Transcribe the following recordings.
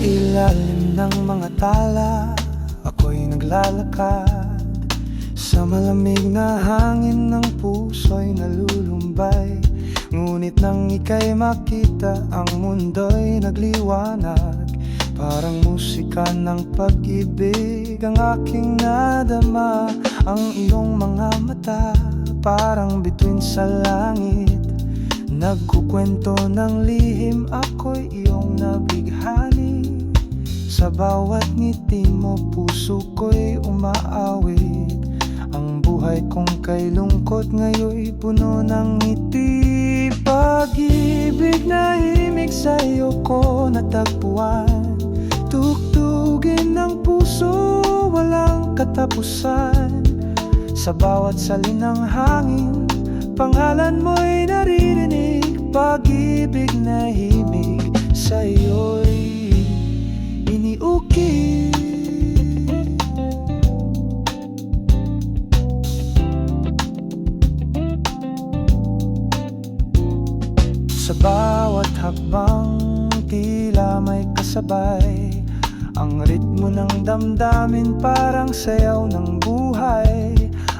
ilalim ng mga tala Ako'y naglalakad. Sa malamig na hangin ng puso'y nalulumbay Ngunit nang ika'y makita Ang mundo'y nagliwanag. Parang musika ng pag-ibig Ang aking nadama Ang iyong mga mata Parang bituin sa langit Nagkukwento ng lihim ako'y iyong nabighani. Sa bawat ngiti mo puso ko'y umaawit. Ang buhay kong kay lungkot ngayon'y puno ng ngiti. Pag-ibig na himig sa'yo ko natagpuan. Tugtugin ng puso walang katapusan. Sa bawat salinang hangin Pangalan mo'y naririnig Pag-ibig na himig Sa'yo'y iniukit. Sa bawat hakbang tila may kasabay Ang ritmo ng damdamin parang sayaw ng buhay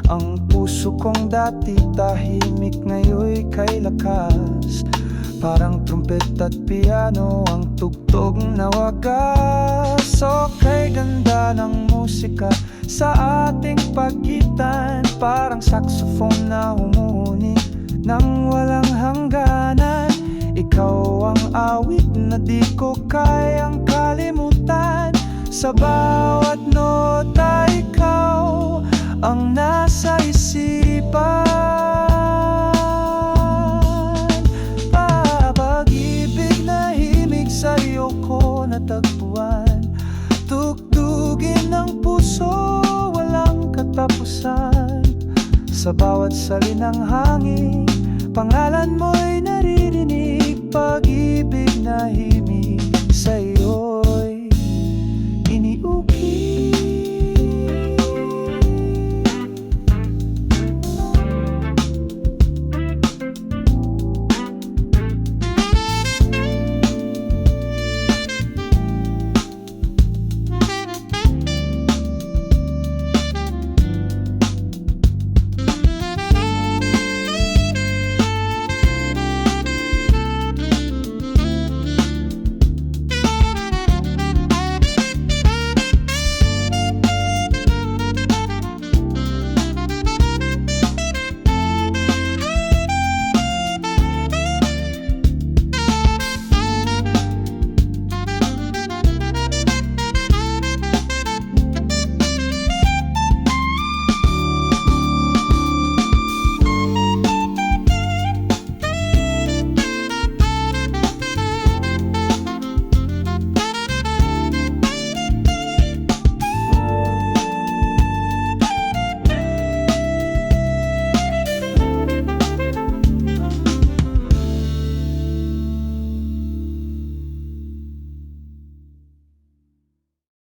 Ang puso kong dati tahimik ngayon kay lakas. Parang trumpet at piano ang tugtog na wagas. So kay ganda ng musika sa ating pagitan. Parang saxophone na humuhuni nang walang hangganan. Ikaw ang awit na di ko kayang kalimutan. Sa bawat nota katapusan. Sa bawat salinang hangin Pangalan mo'y naririnig. Pag-ibig na himig